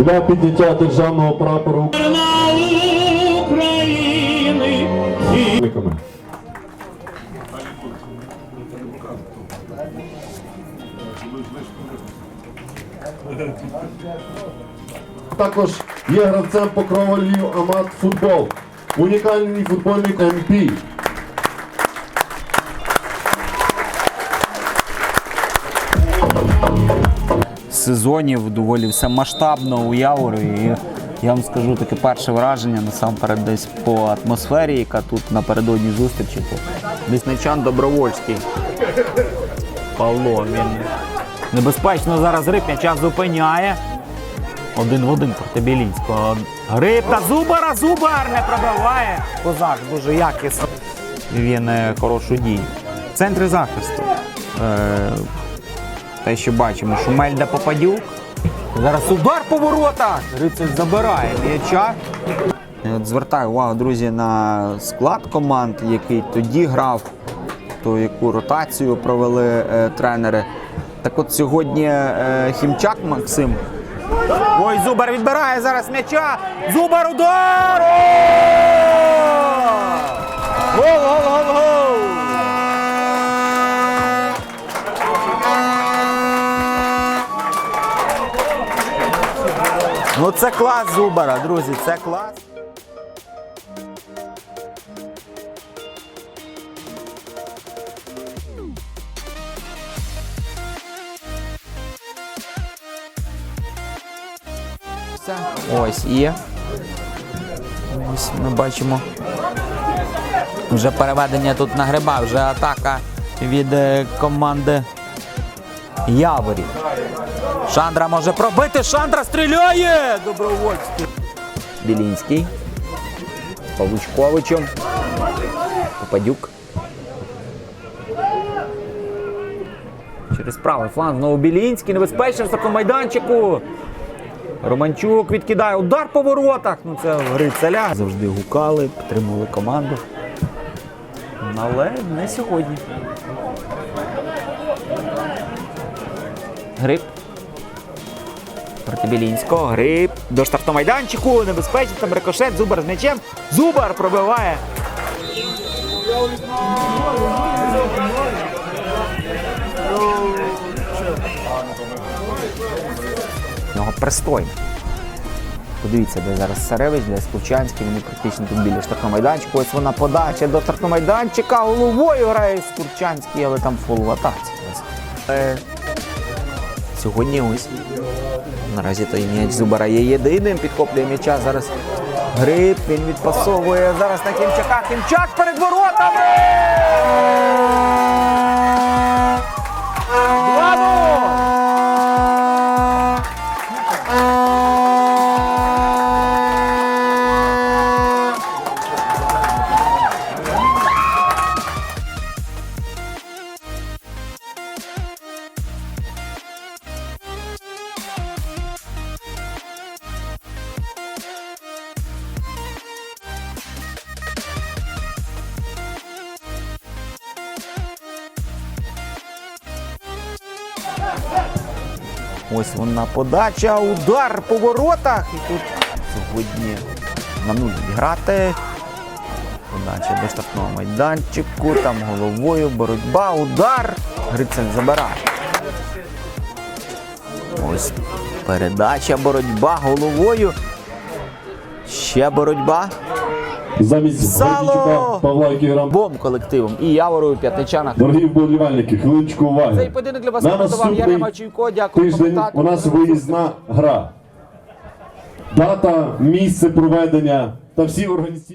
для підняття державного прапору України. Також є гравцем покрова Львів Амат Футбол. Унікальний футбольник МП. Сезонів доволі все масштабно у Яворі. І я вам скажу таке перше враження насамперед десь по атмосфері, яка тут напередодні зустрічі. Лісничан Добровольський. Павло, він небезпечно зараз гриб, м'яча зупиняє. Один в один проти Білінського. Гриб та Зубара, Зубар не пробиває. Козак дуже якісно. Він е, хорошу дію. В центрі захисту. Е, те, що бачимо, Шумель де Попадюк. Зараз удар по воротах. Рицель забирає м'яча. От звертаю увагу, друзі, на склад команд, який тоді грав, то яку ротацію провели е, тренери. Так от сьогодні е, Хімчак Максим. Ой, Зубар відбирає зараз м'яча. Зубар удар! Ну це клас Зубара, друзі, це клас. Ось є. Ось ми бачимо. Вже переведення тут на гриба, вже атака від е, команди Яворів. Шандра може пробити. Шандра стріляє! Добровольський. Білінський. Павучковичем. Попадюк. Через правий фланг знову Білінський. Небезпечно в майданчику. Романчук відкидає удар по воротах. Ну це Грицеля. Завжди гукали, підтримували команду. Але не сьогодні. Гриб. Проти Білінського. Гриб. До штрафного майданчику. Небезпечно. Там рикошет. Зубар з м'ячем. Зубар пробиває. Нього пристойно. Подивіться, де зараз Саревич, де Скучанський, вони практично тут біля штрафного майданчику. Ось вона подача до штрафного майданчика. Головою грає Скурчанський, але там фол в атаці. Сьогодні ось. Наразі той м'яч Зубара є єдиним, підхоплює м'яча. Зараз гриб, він відпасовує. Зараз на Кімчака. Кімчак перед воротами! Ось вона подача, удар по воротах. І тут сьогодні на нуль грати. Подача до штрафного майданчику, там головою, боротьба, удар. Грицель забирає. Ось передача, боротьба головою. Ще боротьба. Замість Сало! Павла, Кіграм. Бом колективом і Яворою п'ятничанах. Дорогі вболівальники, хвилиночку уваги. Цей поєдинок для вас На коментував наступний Ярема Чуйко. Дякую Тиждень у нас виїзна гра. Дата, місце проведення та всі організації.